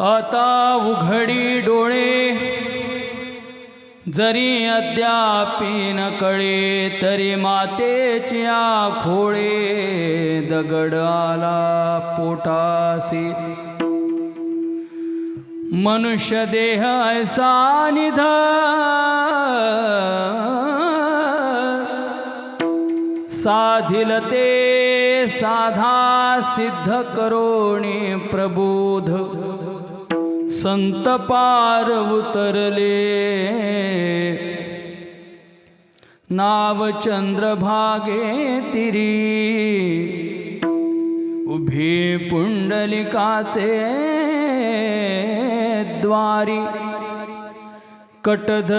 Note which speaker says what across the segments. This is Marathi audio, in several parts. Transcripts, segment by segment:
Speaker 1: आता उघडी डोळे जरी अद्यापी न कळे तरी मातेच्या खोळे दगड आला पोटासी. मनुष्य देह ऐसा निध साधिल ते साधा सिद्ध करोणी प्रबोध. संत पार उतरले. नाव चंद्रभागे तिरी. उभे पुंडलिकाचे द्वारी कटधरोनिया.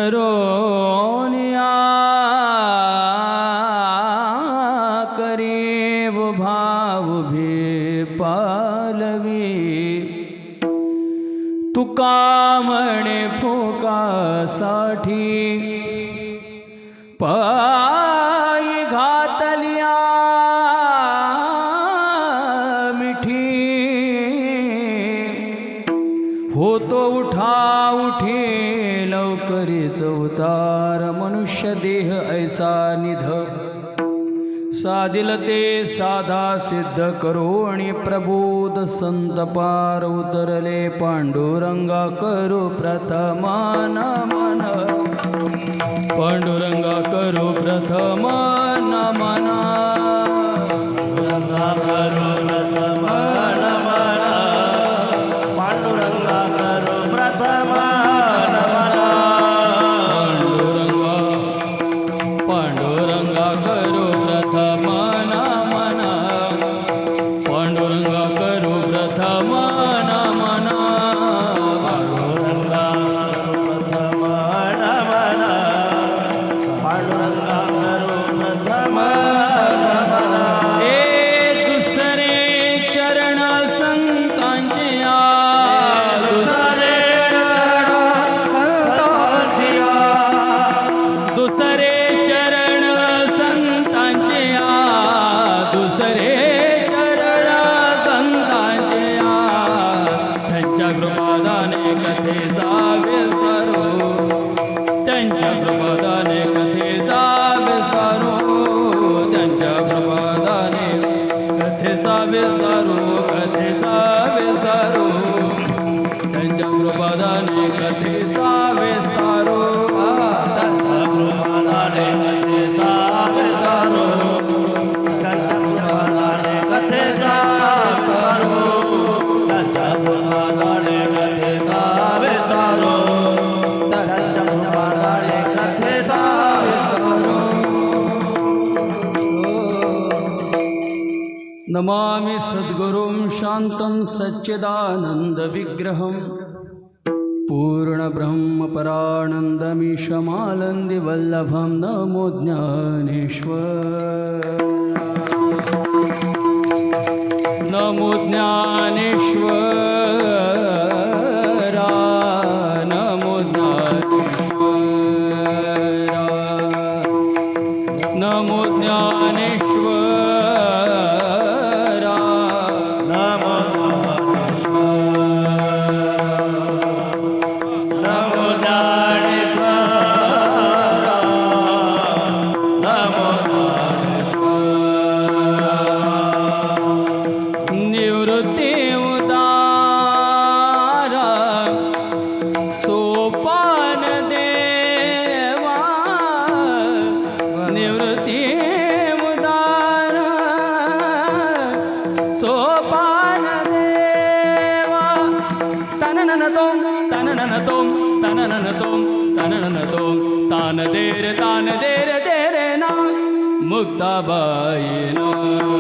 Speaker 1: तुका म्हणे फोकासाठी. पाई घातलिया मिठी. होतो उठा उठे लवकरीच उतार मनुष्य देह ऐसा निध साधिल ते साधा सिद्ध करो आणि प्रबोध संत पार उतरले पांडुरंगा करू प्रथमा नमन पांडुरंगा करू प्रथम नमना Thank you. शान्तं सच्चिदानन्दविग्रहं पूर्णब्रह्मपरानन्दमीशमानन्दिवल्लभं नमो ज्ञानेश्वर। नमो ज्ञानेश्वरा
Speaker 2: bhai
Speaker 1: na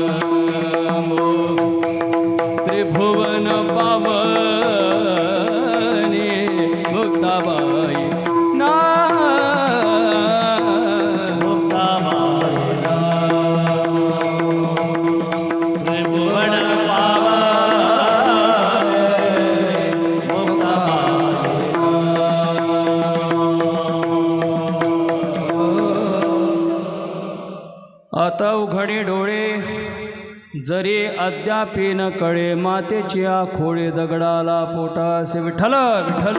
Speaker 1: उघडे डोळे जरी अद्यापी न कळे मातेची आखोळे दगडाला पोटासे विठ्ठल विठ्ठल.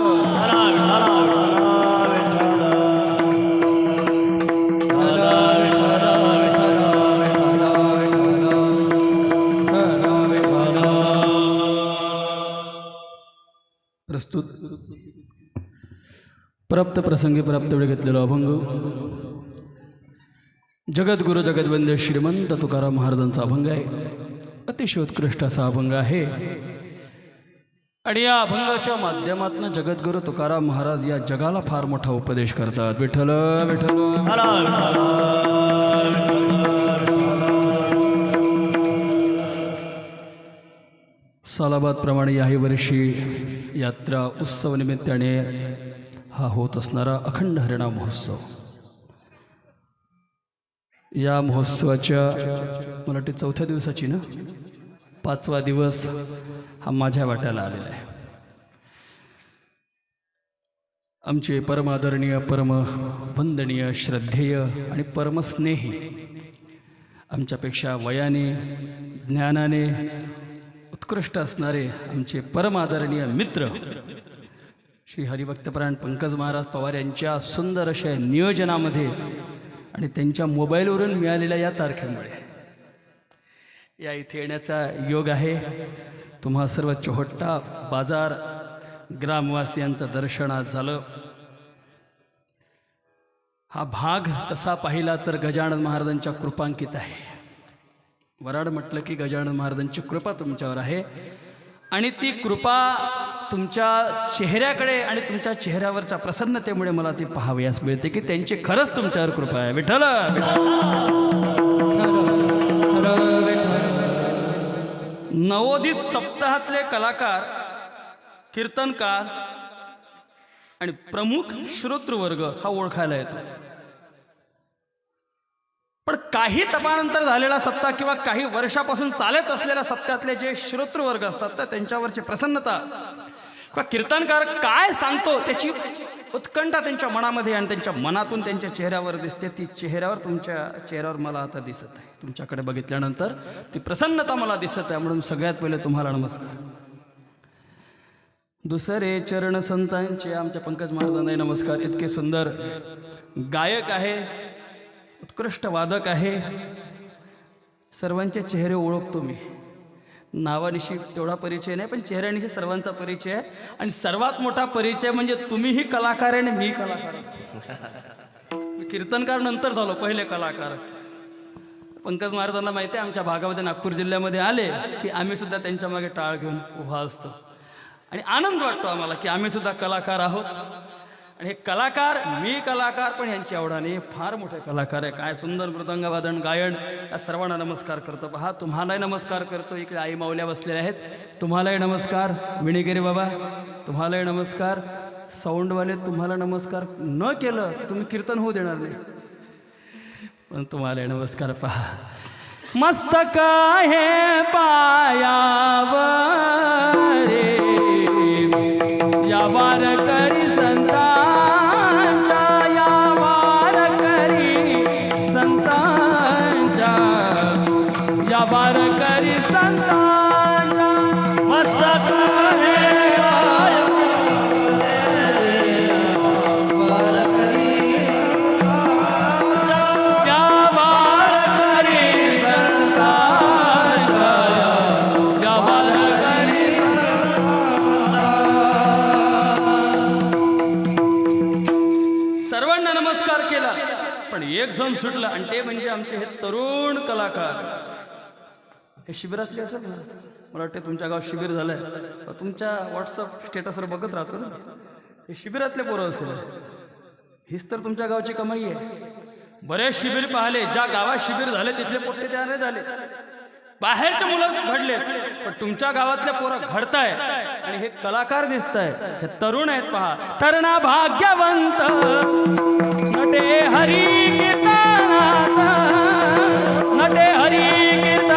Speaker 1: प्रस्तुत. प्राप्त प्रसंगी प्राप्त वेळ घेतलेला अभंग. जगद्गुरु जगद्वंद्य श्रीमंत तुकाराम महाराजांचा अभंग आहे. अतिशय उत्कृष्ट असा अभंग आहे. आणि या अभंगाच्या माध्यमातून जगद्गुरु तुकाराम महाराज या जगाला फार मोठा उपदेश करतात. विठ्ठल विठ्ठल. सालाबादप्रमाणे याही वर्षी यात्रा उत्सव निमित्ताने हा होत असणारा अखंड हरिणाम महोत्सव. या महोत्सवाच्या मला वाटते चौथ्या दिवसाची ना? पाचवा दिवस हा माझ्या वाट्याला आलेला आहे. आमचे परमादरणीय परम वंदनीय श्रद्धेय आणि परमस्नेही आमच्यापेक्षा वयाने ज्ञानाने उत्कृष्ट असणारे आमचे परमादरणीय मित्र श्री हरिभक्तपरायण पंकज महाराज पवार यांच्या सुंदर अशा नियोजनामध्ये आणि त्यांच्या मोबाईलवरून मिळालेल्या या तारखेमुळे. या इथे येण्याचा योग आहे. तुम्हा सर्व चोहट्टा बाजार ग्रामवासियांचं दर्शन आज झालं. हा भाग तसा पाहिला तर गजानन महाराजांच्या कृपांकित आहे. वराड म्हटलं की गजानन महाराजांची कृपा तुमच्यावर आहे. आणि ती कृपा तुमच्या चेहऱ्याकडे आणि तुमच्या चेहऱ्यावरच्या प्रसन्नतेमुळे मला ती पाहावयास मिळते की त्यांची खरंच तुमच्यावर कृपा आहे. विठ्ठल! नवोदित सप्ताहातले कलाकार कीर्तनकार आणि प्रमुख श्रोतृवर्ग हा ओळखायला येतो. पण काही तपानंतर झालेला सत्ता किंवा काही वर्षापासून चालत असलेल्या सत्यातले जे श्रोतृवर्ग असतात तर त्यांच्यावरची प्रसन्नता किंवा कीर्तनकार काय सांगतो त्याची उत्कंठा त्यांच्या मनामध्ये आणि त्यांच्या मनातून त्यांच्या चेहऱ्यावर दिसते. ती चेहऱ्यावर तुमच्या चेहऱ्यावर मला आता दिसत आहे. तुमच्याकडे बघितल्यानंतर ती प्रसन्नता मला दिसत आहे. म्हणून सगळ्यात पहिले तुम्हाला नमस्कार. दुसरे चरण संतांचे आमच्या पंकज महाराजांना नमस्कार. इतके सुंदर गायक आहे. उत्कृष्ट वादक आहे. सर्वांचे चेहरे ओळखतो मी. नावानिशी तेवढा परिचय नाही पण चेहऱ्यानिशी सर्वांचा परिचय आहे. आणि सर्वात मोठा परिचय म्हणजे तुम्हीही कलाकार आहे आणि मी कलाकार आहे. कीर्तनकार नंतर झालो पहिले कलाकार. पंकज महाराजांना माहिती आहे आमच्या भागामध्ये नागपूर जिल्ह्यामध्ये आले की आम्ही सुद्धा त्यांच्या मागे टाळ घेऊन उभा असतो. आणि आनंद वाटतो आम्हाला की आम्ही सुद्धा कलाकार आहोत. आणि हे कलाकार मी कलाकार पण यांच्या आवडाने फार मोठे कलाकार आहे. काय सुंदर मृदंगवादन गायन या सर्वांना नमस्कार करतो. पहा तुम्हालाही नमस्कार करतो. इकडे आई माऊल्या बसलेल्या आहेत. तुम्हालाही नमस्कार विणीगिरी बाबा. तुम्हालाही नमस्कार. साऊंडवाले तुम्हाला नमस्कार न केलं तर तुम्ही कीर्तन होऊ देणार नाही. पण तुम्हाला नमस्कार पहा. मस्तक आहे पायावर. हे शिबिरातले असेल ना मला वाटते तुमच्या गावात शिबिर झालंय. तुमच्या व्हॉट्सअप स्टेटसवर बघत राहतो ना. हे शिबिरातले पोरं असेल. हीच तर तुमच्या गावची कमाई आहे. बरेच शिबिर पाहिले. ज्या गावात शिबिर झाले तिथले पोट्टे तयार झाले. बाहेरचे मुलं घडले पण तुमच्या गावातल्या पोरं घडताय. आणि हे कलाकार दिसत आहे हे तरुण आहेत पहा. तरणा भाग्यवंत. नटे हरी नटे हरी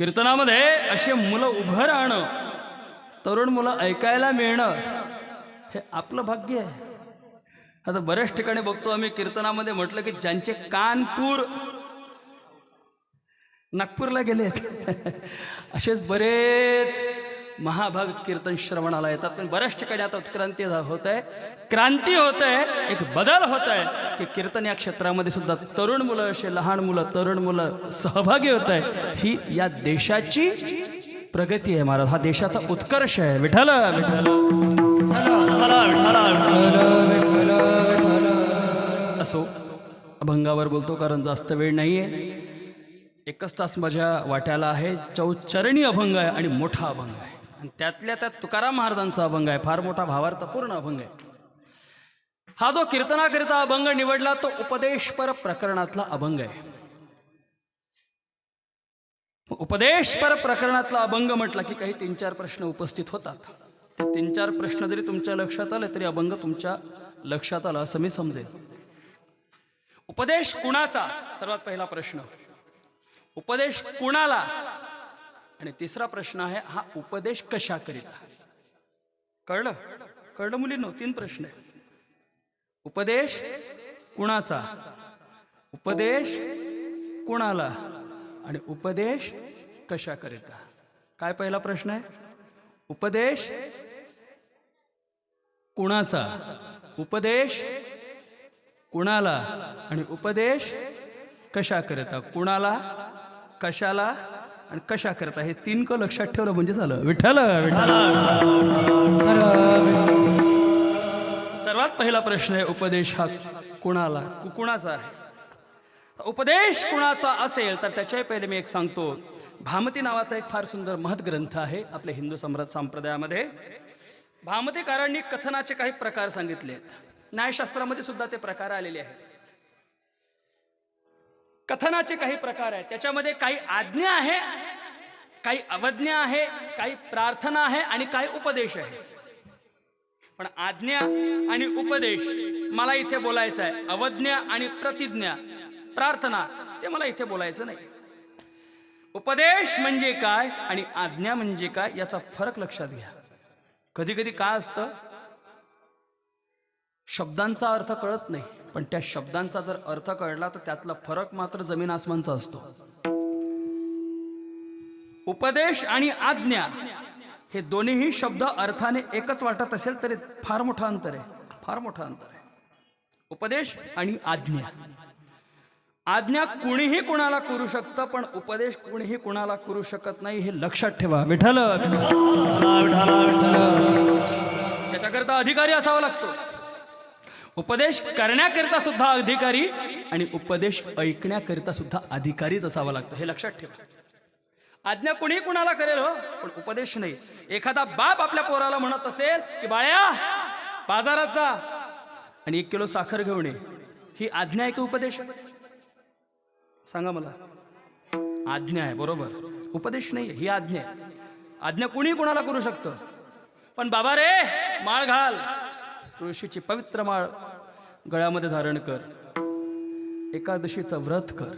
Speaker 1: कीर्तनामध्ये असे मुलं उभं राहणं तरुण मुलं ऐकायला मिळणं हे आपलं भाग्य आहे. आता बऱ्याच ठिकाणी बघतो आम्ही कीर्तनामध्ये म्हटलं की ज्यांचे कानपूर नागपूरला गेलेत असेच बरेच महाभाग कीर्तन श्रवणाला येतात. पण बऱ्याच ठिकाणी आता उत्क्रांती झा- होत आहे क्रांती होत आहे एक बदल होत आहे की कीर्तन या क्षेत्रामध्ये सुद्धा तरुण मुलं असे लहान मुलं तरुण मुलं सहभागी होत आहे ही या देशाची प्रगती आहे महाराज. हा देशाचा उत्कर्ष आहे. विठ्ठल विठ्ठल. असो अभंगावर बोलतो कारण जास्त वेळ नाही आहे एकच तास माझ्या वाट्याला आहे. चौचरणी अभंग आहे आणि मोठा अभंग आहे. आणि त्यातल्या त्यात तुकाराम महाराजांचा अभंग आहे. फार मोठा भावार्थपूर्ण अभंग आहे. हा जो कीर्तनाकरिता अभंग निवडला तो उपदेशपर प्रकरणातला अभंग आहे. उपदेशपर प्रकरणातला अभंग म्हटला की काही तीन चार प्रश्न उपस्थित होतात. ते तीन चार प्रश्न जरी तुमच्या लक्षात आले तरी अभंग तुमच्या लक्षात आला असं मी समजेल उपदेश कुणाचा? सर्वात पहिला प्रश्न. उपदेश कुणाला? आणि तिसरा प्रश्न आहे हा उपदेश कशाकरिता? कळलं? कळलं मुलींनो तीन प्रश्न आहे उपदेश कुणाचा? उपदेश कुणाला? आणि उपदेश कशाकरिता? काय पहिला प्रश्न आहे? उपदेश कुणाचा? उपदेश कुणाला? आणि उपदेश कशाकरिता? कुणाला? कशाला? आणि कशा करता? हे तीन क लक्षात ठेवलं म्हणजे झालं. विठ्ठल विठ्ठल. सर्वात पहिला प्रश्न आहे उपदेश हा कुणाला? कुणाचा आहे? उपदेश कुणाचा असेल तर त्याच्याही पहिले मी एक सांगतो. भामती नावाचा एक फार सुंदर महत् ग्रंथ आहे आपल्या हिंदू सम्राट संप्रदायामध्ये. भामतीकारांनी कथनाचे काही प्रकार सांगितले आहेत न्यायशास्त्रामध्ये सुद्धा ते प्रकार आलेले आहेत. कथनाचे काही प्रकार आहेत. त्याच्यामध्ये काही आज्ञा आहे काही अवज्ञा आहे काही प्रार्थना आहे आणि काही उपदेश आहे. पण आज्ञा आणि उपदेश मला इथे बोलायचं आहे. अवज्ञा आणि प्रतिज्ञा प्रार्थना ते मला इथे बोलायचं नाही. उपदेश म्हणजे काय आणि आज्ञा म्हणजे काय याचा फरक लक्षात घ्या. कधी कधी काय असतं? शब्दांचा अर्थ कळत नाही. पण त्या शब्दांचा जर अर्थ कळला तर त्यातला फरक मात्र जमीन आसमानचा असतो. उपदेश आणि आज्ञा हे दोन्हीही शब्द अर्थाने एकच वाटत असेल तरी फार मोठं अंतर आहे. फार मोठं अंतर आहे. उपदेश आणि आज्ञा. आज्ञा कुणीही कुणाला करू शकतं पण उपदेश कुणीही कुणाला करू शकत नाही हे लक्षात ठेवा. विठ्ठल! त्याच्याकरता अधिकारी असावा लागतो. उपदेश करण्याकरिता सुद्धा अधिकारी आणि उपदेश ऐकण्याकरिता सुद्धा अधिकारीच असावा लागतो. हे लक्षात ठेवा. आज्ञा कुणी कुणाला करेल हो पण उपदेश नाही. एखादा बाप आपल्या पोराला म्हणत असेल की बाळ्या बाजारात जा आणि एक किलो साखर घेऊन ये. ही आज्ञा आहे की उपदेश? सांगा मला. आज्ञा आहे बरोबर. उपदेश नाही ही आज्ञा आहे. आज्ञा कुणी कुणाला करू शकतं. पण बाबा रे माळ घाल. तुळशीची पवित्र माळ गळ्यामध्ये धारण कर. एकादशीचं व्रत कर.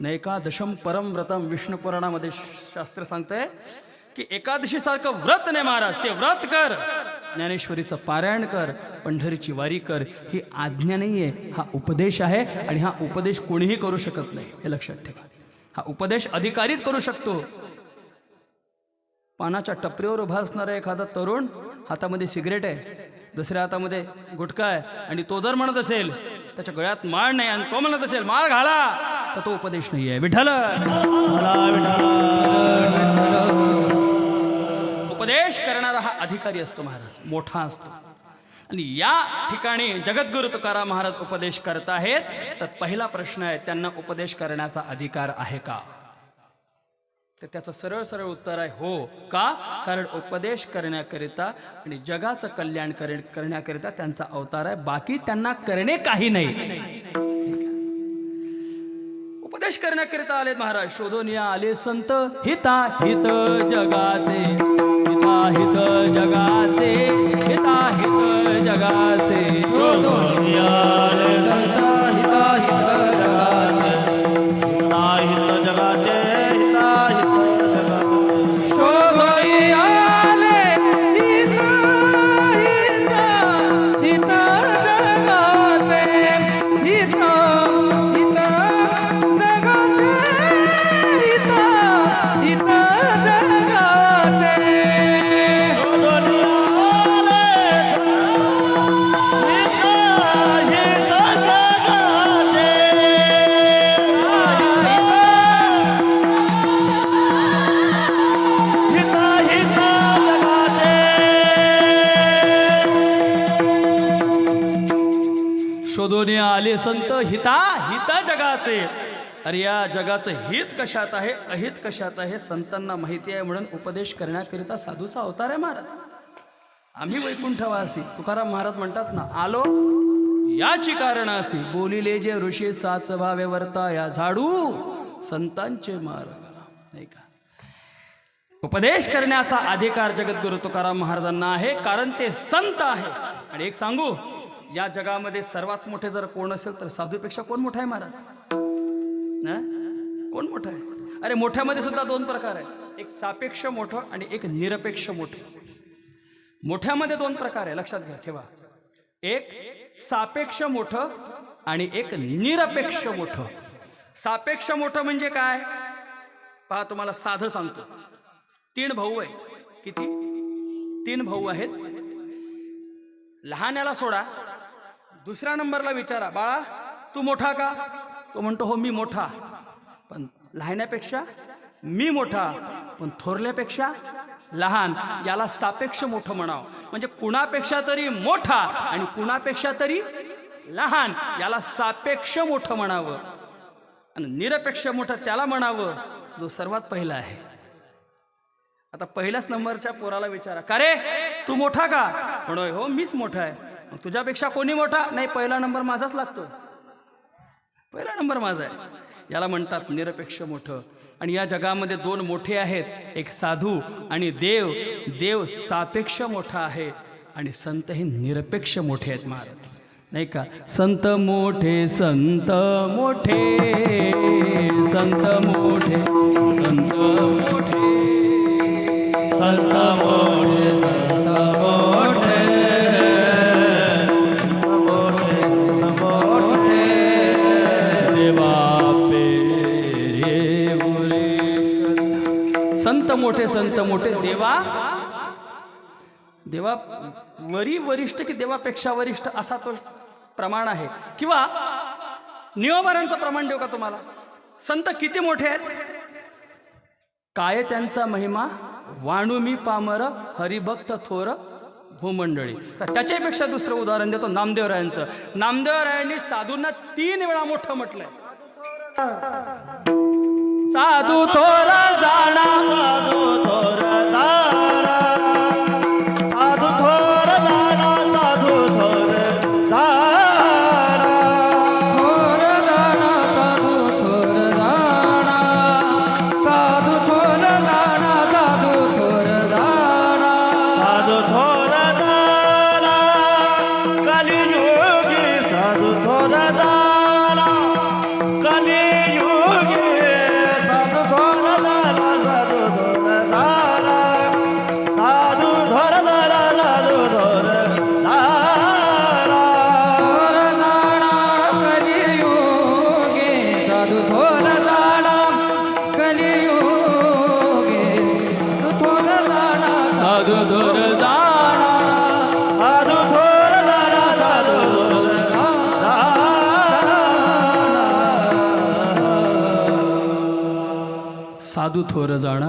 Speaker 1: नैकादशम परम व्रतम विष्णुपुराणामध्ये शास्त्र सांगतंय की एकादशी सारखं व्रत नाही महाराज ते व्रत कर. ज्ञानेश्वरीचं पारायण कर पंढरीची वारी कर. ही आज्ञा नाही आहे हा उपदेश आहे आणि हा उपदेश कोणीही करू शकत नाही. हे लक्षात ठेवा. हा उपदेश अधिकारीच करू शकतो. पानाच्या टपरीवर उभा असणारा एखादा तरुण हातामध्ये सिगरेट आहे दुसऱ्या हातामध्ये गुटखा आहे आणि तो जर म्हणत असेल त्याच्या गळ्यात माळ नाही आणि तो म्हणत असेल माळ घाला तर तो उपदेश नाही आहे. विठ्ठल! उपदेश करणारा हा अधिकारी असतो महाराज मोठा असतो. आणि या ठिकाणी जगद्गुरु तुकाराम महाराज उपदेश करत आहेत तर पहिला प्रश्न आहे त्यांना उपदेश करण्याचा अधिकार आहे का? तर त्याचं सरळ सरळ उत्तर आहे हो. का? कारण उपदेश करण्याकरिता आणि जगाचं कल्याण करण्याकरिता त्यांचा अवतार आहे. बाकी त्यांना करणे काही नाही. उपदेश करण्याकरिता आले महाराज. शोधून या आले संत हिता हित जगाचे. हिता हित जगाचे. हिता हित जगाचे शोधून संत संत हिता हिता जगाचे. अरे या जगाचं हित कशात आहे? अहित कशात आहे? संतांना माहिती आहे म्हणून उपदेश करण्याकरिता साधूचा अवतार आहे महाराज. आम्ही वैकुंठवासी. तुकाराम महाराज म्हणतात ना आलो याची कारण असी बोलिले जे ऋषी साच भावे वर्ता या झाडू संतांचे मार्ग. नाही का? उपदेश करण्याचा अधिकार जगद्गुरु तुकाराम महाराजांना आहे कारण ते संत आहे. आणि एक सांगू या जगामध्ये सर्वात मोठे जर कोण असेल तर साधूपेक्षा कोण मोठा आहे महाराज? ना? कोण मोठं आहे? अरे मोठ्यामध्ये सुद्धा दोन प्रकार आहेत. एक सापेक्ष मोठं आणि एक निरपेक्ष मोठं. मोठ्यामध्ये दोन प्रकार आहे. लक्षात घ्या ठेवा. एक सापेक्ष मोठं आणि एक निरपेक्ष मोठं. सापेक्ष मोठं म्हणजे काय? पहा तुम्हाला साधं सांगतो. तीन भाऊ आहेत. किती? तीन भाऊ आहेत. लहान्याला सोडा. दुसऱ्या नंबरला विचारा बाळा तू मोठा का? तो म्हणतो हो मी मोठा. पण लहान्यापेक्षा मी मोठा पण थोरल्यापेक्षा लहान याला सापेक्ष मोठं म्हणावं. म्हणजे कुणापेक्षा तरी मोठा आणि कुणापेक्षा तरी लहान याला सापेक्ष मोठं म्हणावं. आणि निरपेक्ष मोठं त्याला म्हणावं जो सर्वात पहिला आहे. आता पहिल्याच नंबरच्या पोराला विचारा का रे? तू मोठा का? म्हणोय हो मीच मोठा आहे. मग तुझ्यापेक्षा कोणी मोठा? नाही पहिला नंबर माझाच लागतो. पहिला नंबर माझा आहे. याला म्हणतात निरपेक्ष मोठं. आणि या जगामध्ये दोन मोठे आहेत एक साधू आणि देव. देव सापेक्ष मोठा आहे आणि संत हे निरपेक्ष मोठे आहेत महाराज. नाही का? संत मोठे संत मोठे संत मोठे संत मोठे संत मोठे मोठे संत मोठे देवा. देवा वरी वरिष्ठ की देवापेक्षा वरिष्ठ असा तो प्रमाण आहे. किंवा नियमारांचं प्रमाण देऊ का तुम्हाला? संत किती मोठे आहेत? काय त्यांचा महिमा? वाणू मी पामर हरिभक्त थोर भूमंडळी. तर त्याच्यापेक्षा दुसरं उदाहरण देतो नामदेवरायांचं. नामदेवरायांनी साधूंना तीन वेळा मोठं म्हटलंय. साधू थोरा जाणा.
Speaker 2: साधू थोरा साधू थोर जाणा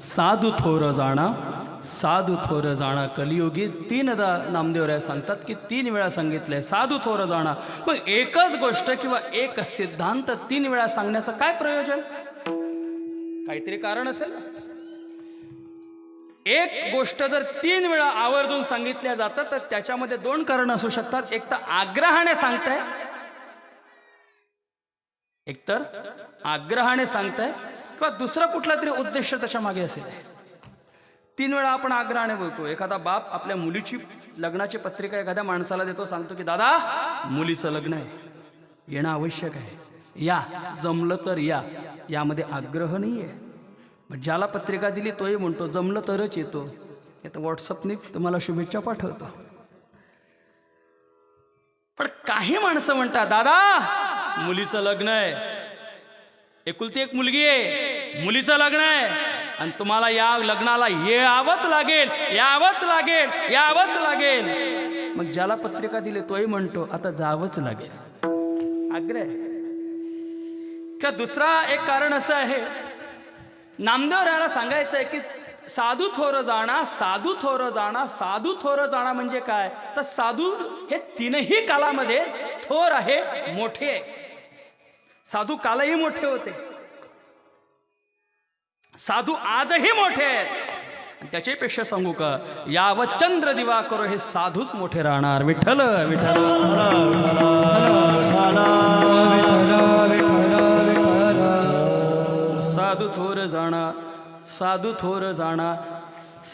Speaker 2: साधू थोर जाणा
Speaker 1: साधू थोर जाणा.
Speaker 2: कलियुगी
Speaker 1: तीनदा नामदेवराय सांगतात की तीन वेळा सांगितलंय साधू थोर जाणा. मग एकच गोष्ट किंवा एक सिद्धांत तीन वेळा सांगण्याचं काय प्रयोजन? काहीतरी कारण असेल? एक गोष्ट जर तीन वेळा आवर्जून सांगितल्या जातात तर त्याच्यामध्ये दोन कारण असू शकतात. एक तर आग्रहाने सांगताय एकतर आग्रहाने सांगताय किंवा दुसरा कुठला तरी उद्देश त्याच्यामागे असेल. तीन वेळा आपण आग्रहाने बोलतो एखादा बाप आपल्या मुलीची लग्नाची पत्रिका एखाद्या माणसाला देतो सांगतो की दादा मुलीचं लग्न आहे येणं आवश्यक आहे या जमलं तर या यामध्ये आग्रह नाही आहे ज्याला पत्रिका दिली तोही म्हणतो जमलं तरच येतो. आता व्हॉट्सअपने तुम्हाला शुभेच्छा पाठवतो. पण काही माणसं म्हणतात दादा मुलीचं लग्न आहे एकुलती एक मुलगी आहे. मुलीचं लग्न आहे. आणि तुम्हाला या लग्नाला यावंच लागेल यावंच लागेल यावंच लागेल. मग ज्याला पत्रिका दिली तोही म्हणतो आता जावंच लागेल. आग्रह. का दुसरा एक कारण असं आहे नामदेवरायाला सांगायचं आहे की साधू थोर जाणा साधू थोर जाणा साधू थोर जाणा म्हणजे काय? तर साधू हे तीनही कालामध्ये थोर आहे मोठे आहे. साधू कालही मोठे होते. साधू आजही मोठे आहेत. त्याच्यापेक्षा सांगू का याव चंद्र दिवा करो हे साधूच मोठे राहणार. विठ्ठल विठ्ठल. साधू थोर जाणा साधू थोर जाणा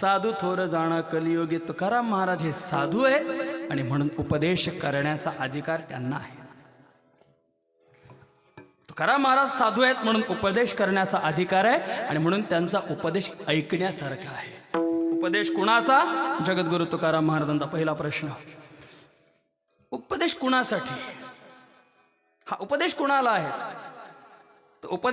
Speaker 1: साधू थोर जाणा कलियोगी तुकाराम महाराज हे साधू आहेत. आणि म्हणून उपदेश करण्याचा अधिकार त्यांना आहे. तुकाराम महाराज साधू आहेत म्हणून उपदेश करण्याचा अधिकार आहे आणि म्हणून त्यांचा उपदेश ऐकण्यासारखा आहे. उपदेश कुणाचा? जगद्गुरु तुकाराम महाराजांचा पहिला प्रश्न. उपदेश कुणासाठी? हा उपदेश कुणाला आहे? तो उपदेश